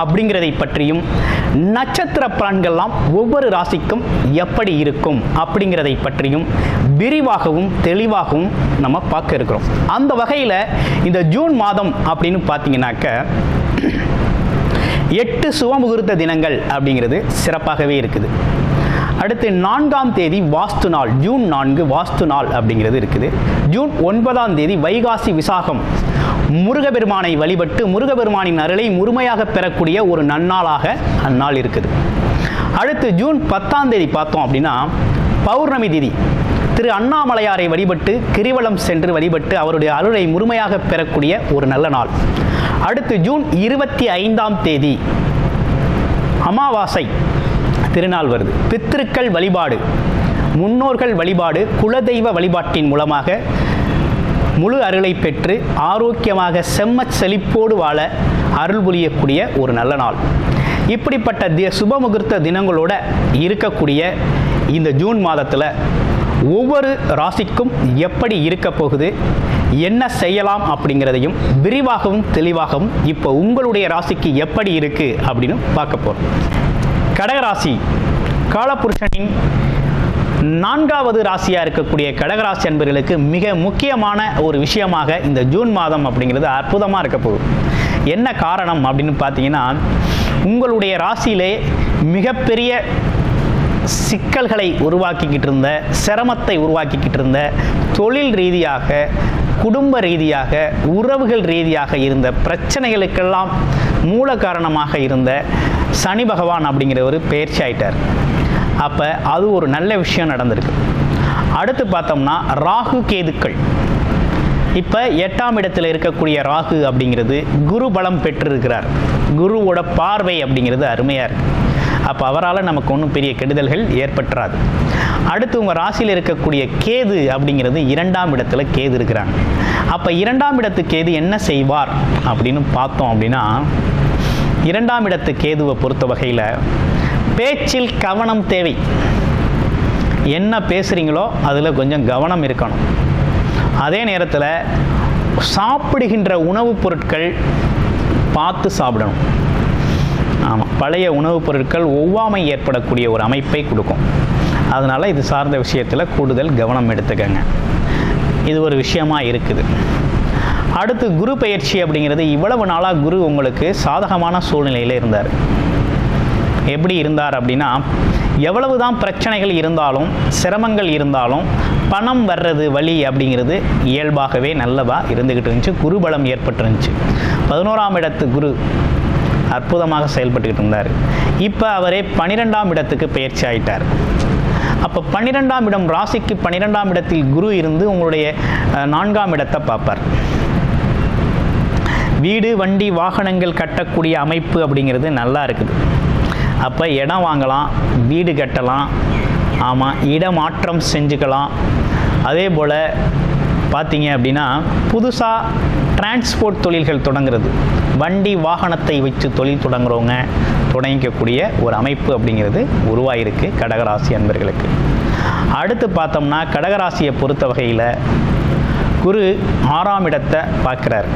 அப்படிங்கிறதை பற்றியும் நட்சத்திர பலன்கள்லாம் ஒவ்வொரு ராசிக்கும் எப்படி இருக்கும் அப்படிங்கிறதை பற்றியும் விரிவாகவும் தெளிவாகவும் நம்ம பார்க்க இருக்கிறோம். அந்த வகையில் இந்த ஜூன் மாதம் அப்படின்னு பார்த்தீங்கன்னாக்க எட்டு சுவமுகூர்த்த தினங்கள் அப்படிங்கிறது சிறப்பாகவே இருக்குது. அடுத்து நான்காம் தேதி வாஸ்து நாள். ஜூன் நான்கு வாஸ்து நாள் அப்படிங்கிறது இருக்குது. ஜூன் ஒன்பதாம் தேதி வைகாசி விசாகம். முருகபெருமானை வழிபட்டு முருகபெருமானின் அருளை முழுமையாக பெறக்கூடிய ஒரு நன்னாளாக அந்நாள் இருக்குது. அடுத்து ஜூன் பத்தாம் தேதி பார்த்தோம் அப்படின்னா பௌர்ணமி திதி. திரு அண்ணாமலையாரை வழிபட்டு கிரிவலம் சென்று வழிபட்டு அவருடைய அருளை முழுமையாக பெறக்கூடிய ஒரு நல்ல நாள். அடுத்து ஜூன் இருபத்தி ஐந்தாம் தேதி அமாவாசை. திருநாள் வருது. பித்திருக்கள் வழிபாடு முன்னோர்கள் வழிபாடு குலதெய்வ வழிபாட்டின் மூலமாக முழு அருளை பெற்று ஆரோக்கியமாக செம்மச் செழிப்போடு வாழ அருள் புரியக்கூடிய ஒரு நல்ல நாள். இப்படிப்பட்ட தி சுபமுகூர்த்த தினங்களோட இருக்கக்கூடிய இந்த ஜூன் மாதத்தில் ஒவ்வொரு ராசிக்கும் எப்படி இருக்க போகுது என்ன செய்யலாம் அப்படிங்கிறதையும் விரிவாகவும் தெளிவாகவும் இப்போ உங்களுடைய ராசிக்கு எப்படி இருக்குது அப்படின்னு பார்க்க போகிறோம் கடகராசி. காலபுருஷனின் நான்காவது ராசியாக இருக்கக்கூடிய கடகராசி அன்பர்களுக்கு மிக முக்கியமான ஒரு விஷயமாக இந்த ஜூன் மாதம் அப்படிங்கிறது அற்புதமாக இருக்க போகுது. என்ன காரணம் அப்படின்னு பார்த்தீங்கன்னா உங்களுடைய ராசியிலே மிகப்பெரிய சிக்கல்களை உருவாக்கிக்கிட்டு இருந்த சிரமத்தை உருவாக்கிக்கிட்டு இருந்த தொழில் ரீதியாக குடும்ப ரீதியாக உறவுகள் ரீதியாக இருந்த பிரச்சனைகளுக்கெல்லாம் மூல காரணமாக இருந்த சனி பகவான் அப்படிங்கிற ஒரு பயிற்சி ஆயிட்டார். அப்போ அது ஒரு நல்ல விஷயம் நடந்திருக்கு. அடுத்து பார்த்தோம்னா ராகு கேதுக்கள். இப்போ எட்டாம் இடத்தில் இருக்கக்கூடிய ராகு அப்படிங்கிறது குரு பலம் பெற்றிருக்கிறார். குருவோட பார்வை அப்படிங்கிறது அருமையாக இருக்குது அப்போ அவரால் நமக்கு ஒன்றும் பெரிய கெடுதல்கள் ஏற்பட்டுறாது. அடுத்து உங்கள் ராசியில் இருக்கக்கூடிய கேது அப்படிங்கிறது இரண்டாம் இடத்துல கேது இருக்கிறாங்க. அப்போ இரண்டாம் இடத்து கேது என்ன செய்வார் அப்படின்னு பார்த்தோம் அப்படின்னா இரண்டாம் இடத்து கேதுவை பொறுத்த வகையில் பேச்சில் கவனம் தேவை. என்ன பேசுகிறீங்களோ அதில் கொஞ்சம் கவனம் இருக்கணும். அதே நேரத்தில் சாப்பிடுகின்ற உணவுப் பொருட்கள் பார்த்து சாப்பிடணும். ஆமாம் பழைய உணவுப் பொருட்கள் ஒவ்வாமை ஏற்படக்கூடிய ஒரு அமைப்பை கொடுக்கும். அதனால் இது சார்ந்த விஷயத்தில் கூடுதல் கவனம் எடுத்துக்கங்க. இது ஒரு விஷயமாக இருக்குது. அடுத்து குரு பயிற்சி அப்படிங்கிறது இவ்வளவு நாளாக குரு உங்களுக்கு சாதகமான சூழ்நிலையில் இருந்தார். எப்படி இருந்தார் அப்படின்னா எவ்வளவு தான் பிரச்சனைகள் இருந்தாலும் சிரமங்கள் இருந்தாலும் பணம் வர்றது வழி அப்படிங்கிறது இயல்பாகவே நல்லதாக இருந்துக்கிட்டு இருந்துச்சு. குரு பலம் ஏற்பட்டுருந்துச்சு. பதினோராம் இடத்து குரு அற்புதமாக செயல்பட்டுக்கிட்டு இருந்தார். இப்போ அவரே பனிரெண்டாம் இடத்துக்கு பயிற்சி ஆயிட்டார். அப்போ பன்னிரெண்டாம் இடம் ராசிக்கு பன்னிரெண்டாம் இடத்தில் குரு இருந்து உங்களுடைய நான்காம் இடத்தை பார்ப்பார். வீடு வண்டி வாகனங்கள் கட்டக்கூடிய அமைப்பு அப்படிங்கிறது நல்லா இருக்குது. அப்போ இடம் வாங்கலாம் வீடு கட்டலாம் ஆமாம் இடமாற்றம் செஞ்சுக்கலாம். அதே போல் பார்த்தீங்க அப்படின்னா புதுசாக டிரான்ஸ்போர்ட் தொழில்கள் தொடங்குறது. வண்டி வாகனத்தை வச்சு தொழில் தொடங்குறவங்க தொடங்கிக்கக்கூடிய ஒரு அமைப்பு அப்படிங்கிறது உருவாயிருக்கு கடகராசி அன்பர்களுக்கு. அடுத்து பார்த்தோம்னா கடகராசியை பொறுத்த வகையில் குரு ஆறாம் இடத்தை பார்க்குறாரு.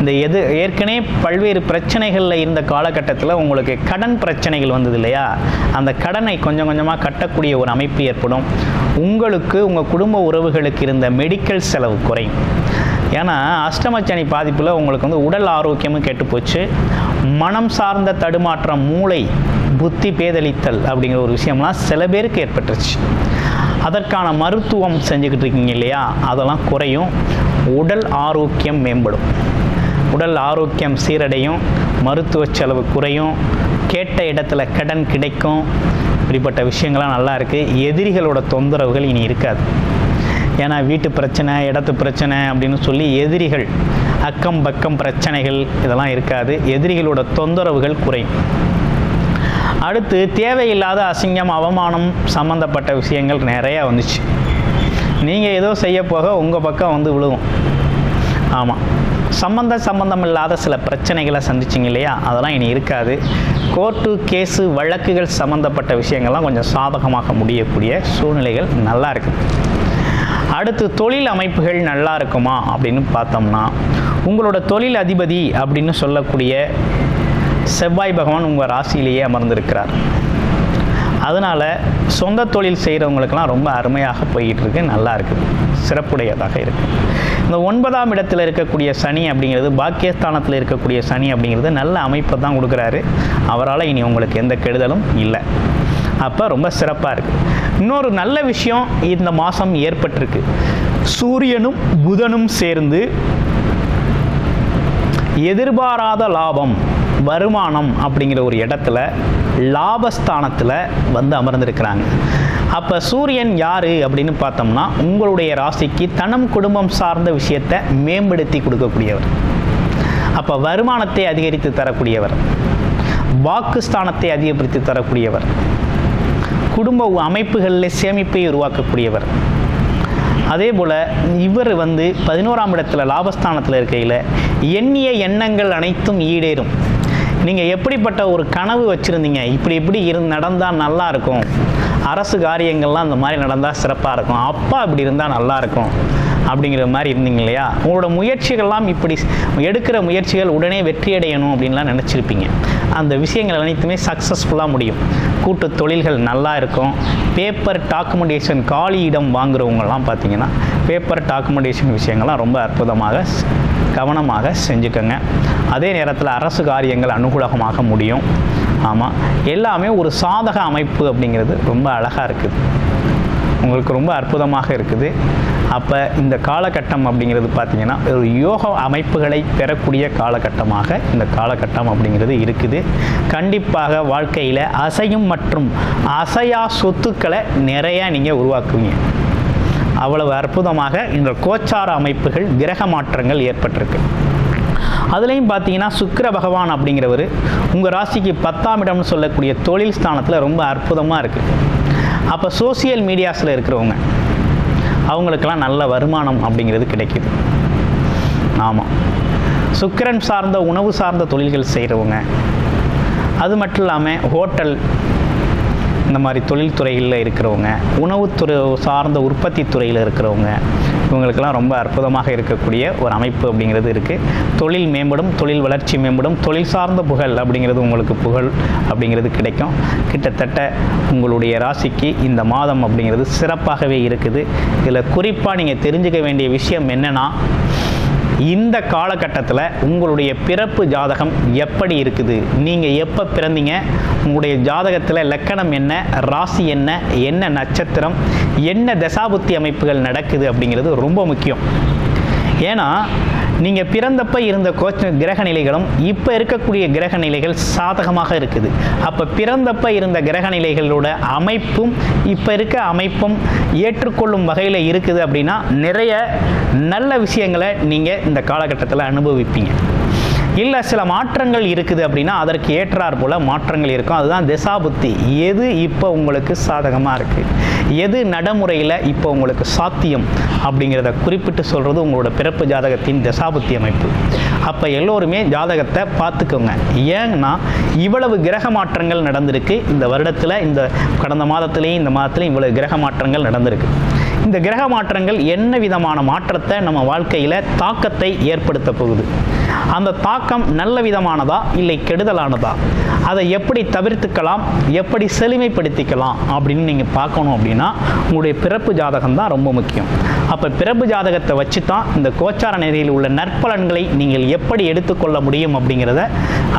இந்த எது ஏற்கனவே பல்வேறு பிரச்சனைகளில் இருந்த காலகட்டத்தில் உங்களுக்கு கடன் பிரச்சனைகள் வந்தது இல்லையா? அந்த கடனை கொஞ்சம் கொஞ்சமாக கட்டக்கூடிய ஒரு அமைப்பு ஏற்படும். உங்களுக்கு உங்கள் குடும்ப உறவுகளுக்கு இருந்த மெடிக்கல் செலவு குறையும். ஏன்னா அஷ்டமச்சனி பாதிப்பில் உங்களுக்கு வந்து உடல் ஆரோக்கியமும் கெட்டு போச்சு மனம் சார்ந்த தடுமாற்றம் மூளை புத்தி பேதளித்தல் அப்படிங்கிற ஒரு விஷயம்லாம் சில பேருக்கு ஏற்பட்டுருச்சு. அதற்கான மருத்துவம் செஞ்சுக்கிட்டு இருக்கீங்க இல்லையா? அதெல்லாம் குறையும். உடல் ஆரோக்கியம் மேம்படும். உடல் ஆரோக்கியம் சீரடையும் மருத்துவ செலவு குறையும் கேட்ட இடத்துல கடன் கிடைக்கும். இப்படிப்பட்ட விஷயங்கள்லாம் நல்லா இருக்குது எதிரிகளோட தொந்தரவுகள் இனி இருக்காது. ஏன்னா வீட்டு பிரச்சனை இடத்து பிரச்சனை அப்படின்னு சொல்லி எதிரிகள் அக்கம் பக்கம் பிரச்சனைகள் இதெல்லாம் இருக்காது. எதிரிகளோட தொந்தரவுகள் குறையும். அடுத்து தேவையில்லாத அசிங்கம் அவமானம் சம்மந்தப்பட்ட விஷயங்கள் நிறையா வந்துச்சு. நீங்கள் ஏதோ செய்ய போக உங்கள் பக்கம் வந்து விழுவும். ஆமாம் சம்பந்த சம்பந்தம் இல்லாத சில பிரச்சனைகளை சந்திச்சிங்க இல்லையா? அதெல்லாம் இனி இருக்காது. கோர்ட்டு கேஸு வழக்குகள் சம்மந்தப்பட்ட விஷயங்கள்லாம் கொஞ்சம் சாதகமாக முடியக்கூடிய சூழ்நிலைகள் நல்லா இருக்குது அடுத்து தொழில் அமைப்புகள் நல்லா இருக்குமா அப்படின்னு பார்த்தோம்னா உங்களோட தொழில் அதிபதி அப்படின்னு சொல்லக்கூடிய செவ்வாய் பகவான் உங்கள் ராசியிலேயே அமர்ந்திருக்கிறார். அதனால் சொந்த தொழில் செய்கிறவங்களுக்கெல்லாம் ரொம்ப அருமையாக போய்கிட்டு இருக்கு நல்லா இருக்குது சிறப்புடையதாக இருக்குது இந்த ஒன்பதாம் இடத்தில் இருக்கக்கூடிய சனி அப்படிங்கிறது பாக்கியஸ்தானத்தில் இருக்கக்கூடிய சனி அப்படிங்கிறது நல்ல அமைப்பை தான் கொடுக்குறாரு. அவரால் இனி உங்களுக்கு எந்த கெடுதலும் இல்லை. அப்போ ரொம்ப சிறப்பாக இருக்குது இன்னொரு நல்ல விஷயம் இந்த மாதம் ஏற்பட்டிருக்கு. சூரியனும் புதனும் சேர்ந்து எதிர்பாராத லாபம் வருமானம் அப்படிங்கிற ஒரு இடத்துல லாபஸ்தானத்தில் வந்து அமர்ந்திருக்கிறாங்க. அப்போ சூரியன் யார் அப்படின்னு பார்த்தோம்னா உங்களுடைய ராசிக்கு தனம் குடும்பம் சார்ந்த விஷயத்தை மேம்படுத்தி கொடுக்கக்கூடியவர். அப்போ வருமானத்தை அதிகரித்து தரக்கூடியவர். வாக்குஸ்தானத்தை அதிகப்படுத்தி தரக்கூடியவர். குடும்ப அமைப்புகளில் சேமிப்பை உருவாக்கக்கூடியவர். அதே போல் இவர் வந்து பதினோராம் இடத்துல லாபஸ்தானத்தில் இருக்கையில் எண்ணிய எண்ணங்கள் அனைத்தும் ஈடேறும். நீங்கள் எப்படிப்பட்ட ஒரு கனவு வச்சுருந்தீங்க? இப்படி இப்படி இரு நடந்தால் நல்லா இருக்கும். அரசு காரியங்கள்லாம் அந்த மாதிரி நடந்தால் சிறப்பாக இருக்கும். அப்பா இப்படி இருந்தால் நல்லாயிருக்கும் அப்படிங்கிற மாதிரி இருந்தீங்க இல்லையா? உங்களோட முயற்சிகள்லாம் இப்படி எடுக்கிற முயற்சிகள் உடனே வெற்றி அடையணும் அப்படின்லாம் நினச்சிருப்பீங்க. அந்த விஷயங்கள் அனைத்துமே சக்ஸஸ்ஃபுல்லாக முடியும். கூட்டு தொழில்கள் நல்லா இருக்கும். பேப்பர் டாக்குமெண்டேஷன் காலி இடம் வாங்குறவங்கலாம் பார்த்தீங்கன்னா பேப்பர் டாக்குமெண்டேஷன் விஷயங்கள்லாம் ரொம்ப அற்புதமாக கவனமாக செஞ்சுக்கோங்க. அதே நேரத்தில் அரசு காரியங்கள் அனுகூலமாக முடியும். ஆமாம் எல்லாமே ஒரு சாதக அமைப்பு அப்படிங்கிறது ரொம்ப அழகாக இருக்குது. உங்களுக்கு ரொம்ப அற்புதமாக இருக்குது. அப்போ இந்த காலகட்டம் அப்படிங்கிறது பார்த்திங்கன்னா ஒரு யோக அமைப்புகளை பெறக்கூடிய காலகட்டமாக இந்த காலகட்டம் அப்படிங்கிறது இருக்குது. கண்டிப்பாக வாழ்க்கையில் அசையும் மற்றும் அசையா சொத்துக்களை நிறையா நீங்கள் உருவாக்குவீங்க. அவ்வளவு அற்புதமாக இந்த கோச்சார அமைப்புகள் கிரக மாற்றங்கள் ஏற்பட்டிருக்கு. அதுலேயும் பார்த்தீங்கன்னா சுக்கர பகவான் அப்படிங்கிறவர் உங்கள் ராசிக்கு பத்தாம் இடம்னு சொல்லக்கூடிய தொழில் ஸ்தானத்தில் ரொம்ப அற்புதமாக இருக்குது அப்போ சோசியல் மீடியாஸில் இருக்கிறவங்க அவங்களுக்கெல்லாம் நல்ல வருமானம் அப்படிங்கிறது கிடைக்குது. ஆமாம் சுக்கிரன் சார்ந்த உணவு சார்ந்த தொழில்கள் செய்கிறவங்க அது மட்டும் இல்லாமல் ஹோட்டல் இந்த மாதிரி தொழில்துறைகளில் இருக்கிறவங்க உணவுத்துறை சார்ந்த உற்பத்தி துறையில் இருக்கிறவங்க இவங்களுக்கெல்லாம் ரொம்ப அற்புதமாக இருக்கக்கூடிய ஒரு அமைப்பு அப்படிங்கிறது இருக்குது தொழில் மேம்படும் தொழில் வளர்ச்சி மேம்படும் தொழில் சார்ந்த புகழ் அப்படிங்கிறது உங்களுக்கு புகழ் அப்படிங்கிறது கிடைக்கும். கிட்டத்தட்ட உங்களுடைய ராசிக்கு இந்த மாதம் அப்படிங்கிறது சிறப்பாகவே இருக்குது. இதில் குறிப்பாக நீங்கள் தெரிஞ்சுக்க வேண்டிய விஷயம் என்னென்னா இந்த காலகட்டத்தில் உங்களுடைய பிறப்பு ஜாதகம் எப்படி இருக்குது? நீங்கள் எப்போ பிறந்தீங்க? உங்களுடைய ஜாதகத்தில் லக்கணம் என்ன? ராசி என்ன? என்ன நட்சத்திரம்? என்ன தசாபுத்தி அமைப்புகள் நடக்குது அப்படிங்கிறது ரொம்ப முக்கியம். ஏன்னா நீங்கள் பிறந்தப்ப இருந்த கோச்ச கிரக நிலைகளும் இப்போ இருக்கக்கூடிய கிரக நிலைகள் சாதகமாக இருக்குது. அப்போ பிறந்தப்ப இருந்த கிரக நிலைகளோட அமைப்பும் இப்போ இருக்க அமைப்பும் ஏற்றுக்கொள்ளும் வகையில் இருக்குது அப்படின்னா நிறைய நல்ல விஷயங்களை நீங்கள் இந்த காலகட்டத்தில் அனுபவிப்பீங்க. இல்லை சில மாற்றங்கள் இருக்குது அப்படின்னா அதற்கு ஏற்றார் போல் மாற்றங்கள் இருக்கும். அதுதான் திசாபுத்தி. எது இப்போ உங்களுக்கு சாதகமாக இருக்குது எது நடைமுறையில் இப்போ உங்களுக்கு சாத்தியம்? அப்படிங்கிறத குறிப்பிட்டு சொல்கிறது உங்களோட பிறப்பு ஜாதகத்தின் திசாபுத்தி அமைப்பு. அப்போ எல்லோருமே ஜாதகத்தை பார்த்துக்கோங்க. ஏன்னா இவ்வளவு கிரக மாற்றங்கள் நடந்திருக்கு. இந்த வருடத்தில் இந்த கடந்த மாதத்துலேயும் இந்த மாதத்துலேயும் இவ்வளவு கிரக மாற்றங்கள் நடந்திருக்கு. இந்த கிரக மாற்றங்கள் என்ன விதமான மாற்றத்தை நம்ம வாழ்க்கையில் தாக்கத்தை ஏற்படுத்த போகுது? அந்த தாக்கம் நல்ல விதமானதா இல்லை கெடுதலானதா? அதை எப்படி தவிர்த்துக்கலாம்? எப்படி செழுமைப்படுத்திக்கலாம்? அப்படின்னு நீங்கள் பார்க்கணும் அப்படின்னா உங்களுடைய பிறப்பு ஜாதகம் தான் ரொம்ப முக்கியம். அப்போ பிறப்பு ஜாதகத்தை வச்சு தான் இந்த கோச்சார நிலையில் உள்ள நற்பலன்களை நீங்கள் எப்படி எடுத்துக்கொள்ள முடியும் அப்படிங்கிறத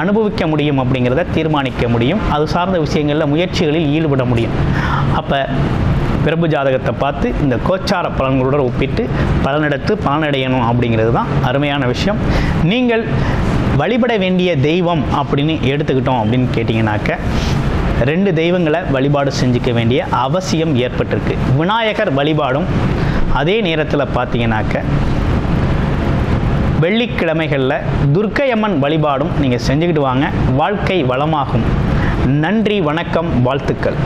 அனுபவிக்க முடியும் அப்படிங்கிறத தீர்மானிக்க முடியும். அது சார்ந்த விஷயங்களில் முயற்சிகளில் ஈடுபட முடியும். அப்போ பிறப்பு ஜாதகத்தை பார்த்து இந்த கோச்சார பலன்களுடன் ஒப்பிட்டு பலனெடுத்து பலனடையணும் அப்படிங்கிறது தான் அருமையான விஷயம். நீங்கள் வழிபட வேண்டிய தெய்வம் அப்படின்னு எடுத்துக்கிட்டோம் அப்படின்னு கேட்டிங்கனாக்க ரெண்டு தெய்வங்களை வழிபாடு செஞ்சுக்க வேண்டிய அவசியம் ஏற்பட்டிருக்கு. விநாயகர் வழிபாடும் அதே நேரத்தில் பார்த்தீங்கன்னாக்க வெள்ளிக்கிழமைகளில் துர்க்கையம்மன் வழிபாடும் நீங்கள் செஞ்சுக்கிட்டு வாங்க. வாழ்க்கை வளமாகும். நன்றி வணக்கம் வாழ்த்துக்கள்.